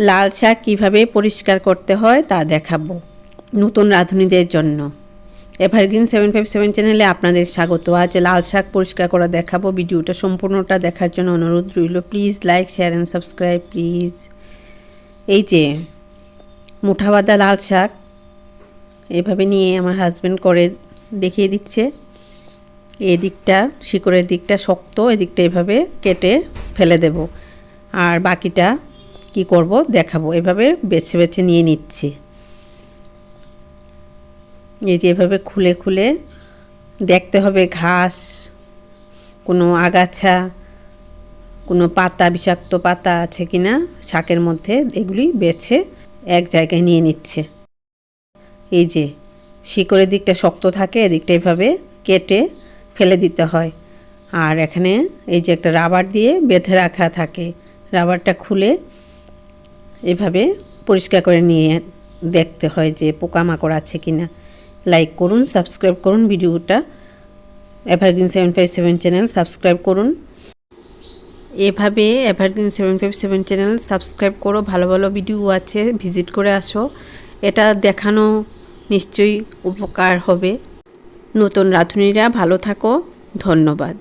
লাল শাক কীভাবে পরিষ্কার করতে হয় তা দেখাবো। নতুন রাঁধুনিদের জন্য। এভারগ্রিন সেভেন ফাইভ সেভেন চ্যানেলে আপনাদের স্বাগত। আজ লাল শাক পরিষ্কার করা দেখাবো। ভিডিওটা সম্পূর্ণটা দেখার জন্য অনুরোধ রইল। Please like, share and subscribe, please. এই যে, মুঠাবাদা লাল শাক এভাবে নিয়ে আমার হাজব্যান্ড করে দেখিয়ে দিচ্ছে। এই দিকটা শিকড়ের দিকটা শক্ত, এদিকটা এভাবে কেটে ফেলে দেব। আর বাকিটা কি করব দেখাবো। এভাবে বেছে বেছে নিয়ে নিচ্ছি। এই যে এভাবে খুলে খুলে দেখতে হবে ঘাস, কোনো আগাছা, কোনো পাতা, বিষাক্ত পাতা আছে কি না, শাকের মধ্যে এগুলি বেছে এক জায়গায় নিয়ে নিচ্ছে। এই যে শিকড়ের দিকটা শক্ত থাকে, এদিকটা এভাবে কেটে ফেলে দিতে হয়। আর এখানে এই যে একটা রাবার দিয়ে বেঁধে রাখা থাকে। রাবারটা খুলে এভাবে পরিষ্কার করে নিয়ে দেখতে হয় যে পোকামাকড় আছে কি না। লাইক করুন সাবস্ক্রাইব করুন ভিডিওটা। Evergreen seven five seven channel subscribe করুন। এভাবে evergreen seven five seven channel subscribe করো। ভালো ভালো ভিডিও আছে ভিজিট করে আসো। এটা দেখানো নিশ্চয়ই উপকার হবে। নতুন রাঁধুনিরা ভালো থাকো। ধন্যবাদ।